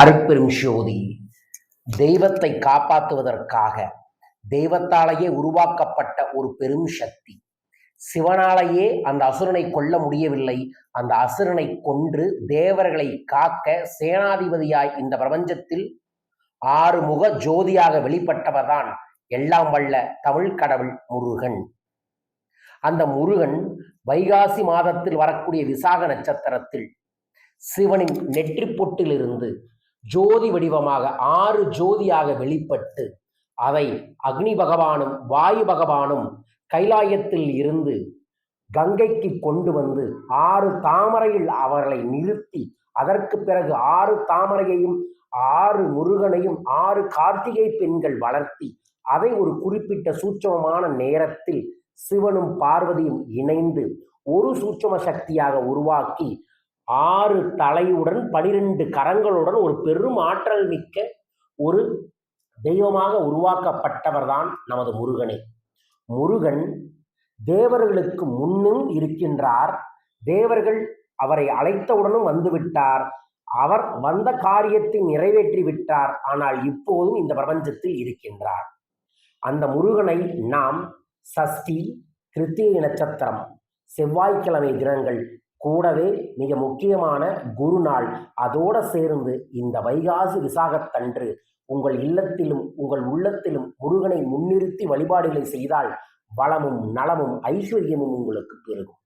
அருட்பெரும் ஜோதி தெய்வத்தை காப்பாற்றுவதற்காக தெய்வத்தாலேயே உருவாக்கப்பட்ட ஒரு பெரும் சக்தி. சிவனாலேயே அந்த அசுரனை கொல்ல முடியவில்லை. அந்த அசுரனை கொன்று தேவர்களை காக்க சேனாதிபதியாய் இந்த பிரபஞ்சத்தில் ஆறு முக ஜோதியாக வெளிப்பட்டவர்தான் எல்லாம் வல்ல தமிழ் கடவுள் முருகன். அந்த முருகன் வைகாசி மாதத்தில் வரக்கூடிய விசாக நட்சத்திரத்தில் சிவனின் நெற்றிப்பொட்டிலிருந்து ஜோதி வடிவமாக ஆறு ஜோதியாக வெளிப்பட்டு அதை அக்னி பகவானும் வாயு பகவானும் கைலாயத்தில் இருந்து கங்கைக்கு கொண்டு வந்து ஆறு தாமரையில் அவர்களை நிறுத்தி அதற்கு பிறகு ஆறு தாமரையையும் ஆறு முருகனையும் ஆறு கார்த்திகை பெண்கள் வளர்த்தி அதை ஒரு குறிப்பிட்ட சூட்சமமான நேரத்தில் சிவனும் பார்வதியும் இணைந்து ஒரு சூட்சம சக்தியாக உருவாக்கி ஆறு தலையுடன் பனிரெண்டு கரங்களுடன் ஒரு பெரும் ஆற்றல் மிக்க ஒரு தெய்வமாக உருவாக்கப்பட்டவர்தான் நமது முருகனே. முருகன் தேவர்களுக்கு முன்னும் இருக்கின்றார். தேவர்கள் அவரை அழைத்தவுடனும் வந்துவிட்டார். அவர் வந்த காரியத்தை நிறைவேற்றி விட்டார் ஆனால் இப்போதும் இந்த பிரபஞ்சத்தில் இருக்கின்றார். அந்த முருகனை நாம் சஷ்டி கிருத்திகை நட்சத்திரம் செவ்வாய்க்கிழமை தினங்கள் கூடவே மிக முக்கியமான குருநாள் அதோட சேர்ந்து இந்த வைகாசி விசாகத்தன்று உங்கள் இல்லத்திலும் உங்கள் உள்ளத்திலும் முருகனை முன்னிறுத்தி வழிபாடுகளை செய்தால் வளமும் நலமும் ஐஸ்வர்யமும் உங்களுக்கு பெருகும்.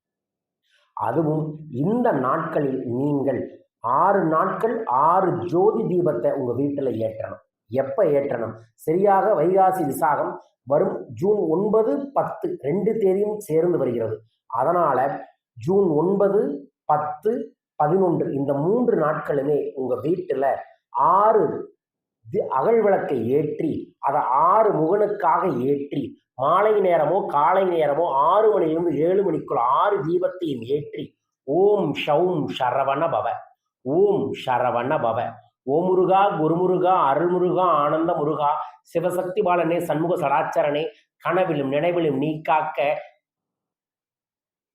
அதுவும் இந்த நாட்களில் நீங்கள் ஆறு நாட்கள் ஆறு ஜோதி தீபத்தை உங்க வீட்டில் ஏற்றணும். எப்ப ஏற்றணும்? சரியாக வைகாசி விசாகம் வரும் ஜூன் ஒன்பது பத்து ரெண்டு தேதியும் சேர்ந்து வருகிறது. அதனால ஜூன் ஒன்பது பத்து பதினொன்று இந்த மூன்று நாட்களுமே உங்க வீட்டுல ஆறு தி- அகல் விளக்கை ஏற்றி அதை ஆறு முகனுக்காக ஏற்றி மாலை நேரமோ காலை நேரமோ ஆறு மணிலிருந்து ஏழு மணிக்குள் ஆறு தீபத்தையும் ஏற்றி ஓம் ஷவும் ஷரவண பவ ஓம் ஷரவண பவ. ஓ முருகா குருமுருகா அருள்முருகா ஆனந்த முருகா சிவசக்தி பாலனே சண்முக சடாச்சரனே கனவிலும் நினைவிலும் நீ காக்க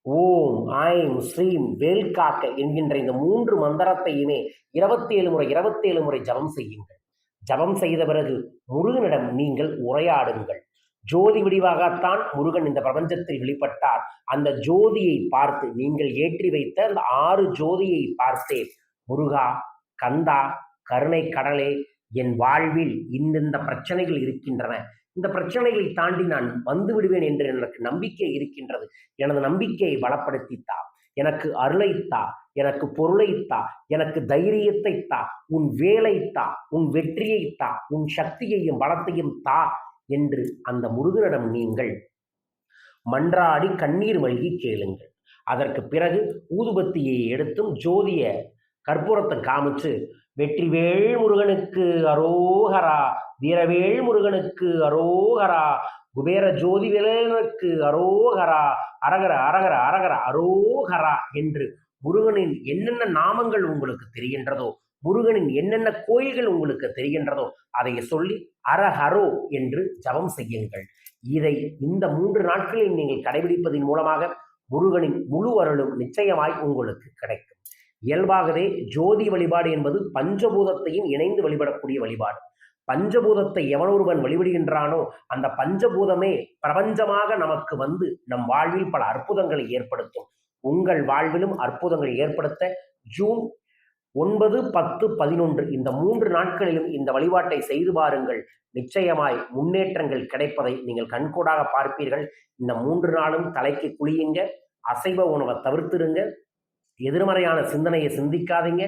ஓம் ஆயம் ஸ்ரீம் வேல்காக்க என்கின்ற இந்த மூன்று மந்திரத்தையுமே இருபத்தி ஏழு முறை இருபத்தி ஏழு முறை ஜபம் செய்யுங்கள். ஜபம் செய்த பிறகு முருகனிடம் நீங்கள் உரையாடுங்கள். ஜோதி விடிவாகத்தான் முருகன் இந்த பிரபஞ்சத்தில் வெளிப்பட்டார். அந்த ஜோதியை பார்த்து நீங்கள் ஏற்றி வைத்த அந்த ஆறு ஜோதியை பார்த்தே முருகா கந்தா கருணை கடலே என் வாழ்வில் இந்தந்த பிரச்சனைகள் இருக்கின்றன. இந்த பிரச்சனைகளை தாண்டி நான் வந்து விடுவேன் என்று எனக்கு நம்பிக்கை இருக்கின்றது. எனது நம்பிக்கையை பலப்படுத்தித்தா. எனக்கு அருளைத்தா. எனக்கு பொருளைத்தா. எனக்கு தைரியத்தை தா உன் வேலைத்தா. உன் வெற்றியை தா உன் சக்தியையும் பலத்தையும் தா என்று அந்த முருகனிடம் நீங்கள் மன்றாடி கண்ணீர் மல்கி கேளுங்கள். அதற்கு பிறகு ஊதுபத்தியை எடுத்தும் ஜோதிய கற்பூரத்தை காமிச்சு வெற்றிவேள் முருகனுக்கு அரோகரா வீரவேள் முருகனுக்கு அரோகரா குபேர ஜோதி வேலனுக்கு அரோகரா அரகர அரகர அரகர அரோகரா என்று முருகனின் என்னென்ன நாமங்கள் உங்களுக்கு தெரிகின்றதோ முருகனின் என்னென்ன கோயில்கள் உங்களுக்கு தெரிகின்றதோ அதை சொல்லி அரஹரோ என்று ஜபம் செய்யுங்கள். இதை இந்த மூன்று நாட்களில் நீங்கள் கடைபிடிப்பதன் மூலமாக முருகனின் முழு அருளும் நிச்சயமாய் உங்களுக்கு கிடைக்கும். இயல்பாகவே ஜோதி வழிபாடு என்பது பஞ்சபூதத்தையும் இணைந்து வழிபடக்கூடிய வழிபாடு. பஞ்சபூதத்தை எவனொருவன் வழிபடுகின்றானோ அந்த பஞ்சபூதமே பிரபஞ்சமாக நமக்கு வந்து நம் வாழ்வில் பல அற்புதங்களை ஏற்படுத்தும். உங்கள் வாழ்விலும் அற்புதங்களை ஏற்படுத்த ஜூன் ஒன்பது பத்து பதினொன்று இந்த மூன்று நாட்களிலும் இந்த வழிபாட்டை செய்து பாருங்கள். நிச்சயமாய் முன்னேற்றங்கள் கிடைப்பதை நீங்கள் கண்கூடாக பார்ப்பீர்கள். இந்த மூன்று நாளும் தலைக்கு குளியுங்க அசைவ உணவை தவிர்த்திருங்க. எதிர்மறையான சிந்தனையை சிந்திக்காதீங்க.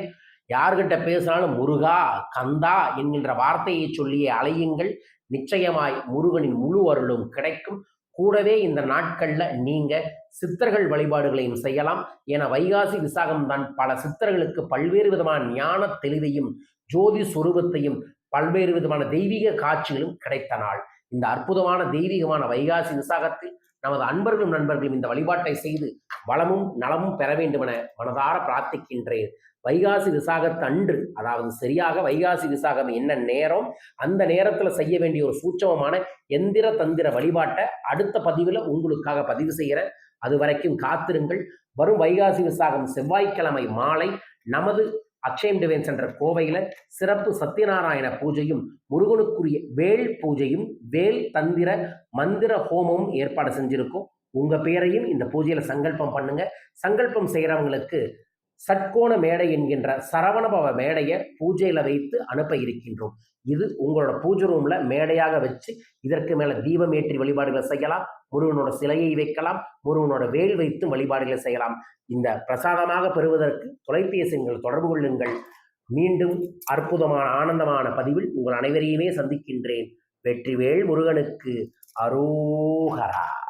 யார்கிட்ட பேசினாலும் முருகா கந்தா என்கின்ற வார்த்தையை சொல்லியே அலையுங்கள். நிச்சயமாய் முருகனின் முழு அருளும் கிடைக்கும். கூடவே இந்த நாட்கள்ல நீங்க சித்தர்கள் வழிபாடுகளையும் செய்யலாம். என வைகாசி விசாகம் தான் பல சித்தர்களுக்கு பல்வேறு விதமான ஞான தெளிவையும் ஜோதி சுரூபத்தையும் பல்வேறு விதமான தெய்வீக காட்சிகளும் கிடைத்த நாள். இந்த அற்புதமான தெய்வீகமான வைகாசி விசாகத்தில் நமது அன்பர்களும் நண்பர்களும் இந்த வழிபாட்டை செய்து வளமும் நலமும் பெற வேண்டுமென மனதார பிரார்த்திக்கின்றேன். வைகாசி விசாகத்து அன்று அதாவது சரியாக வைகாசி விசாகம் என்ன நேரம் அந்த நேரத்தில் செய்ய வேண்டிய ஒரு சூட்சமமான எந்திர தந்திர வழிபாட்டை அடுத்த பதிவில் உங்களுக்காக பதிவு செய்கிறேன். அது வரைக்கும் காத்திருங்கள். வரும் வைகாசி விசாகம் செவ்வாய்க்கிழமை மாலை நமது அக்ஷயம் டிவைன் சென்டர் கோவையில் சிறப்பு சத்யநாராயண பூஜையும் முருகனுக்குரிய வேல் பூஜையும் வேல் தந்திர மந்திர ஹோமமும் ஏற்பாடு செஞ்சுருக்கோம். உங்கள் பேரையும் இந்த பூஜையில் சங்கல்பம் பண்ணுங்க. சங்கல்பம் செய்கிறவங்களுக்கு சட்கோண மேடை என்கின்ற சரவணபவ மேடையை பூஜையில் வைத்து அனுப்ப இருக்கின்றோம். இது உங்களோட பூஜை ரூம்ல மேடையாக வச்சு இதற்கு மேல தீபம் ஏற்றி வழிபாடுகளை செய்யலாம். முருகனோட சிலையை வைக்கலாம். முருகனோட வேல் வைத்து வழிபாடுகளை செய்யலாம். இந்த பிரசாதமாக பெறுவதற்கு தொலைபேசி தொடர்பு கொள்ளுங்கள். மீண்டும் அற்புதமான ஆனந்தமான பதிவில் உங்கள் அனைவரையுமே சந்திக்கின்றேன். வெற்றிவேல் முருகனுக்கு அரோகரா.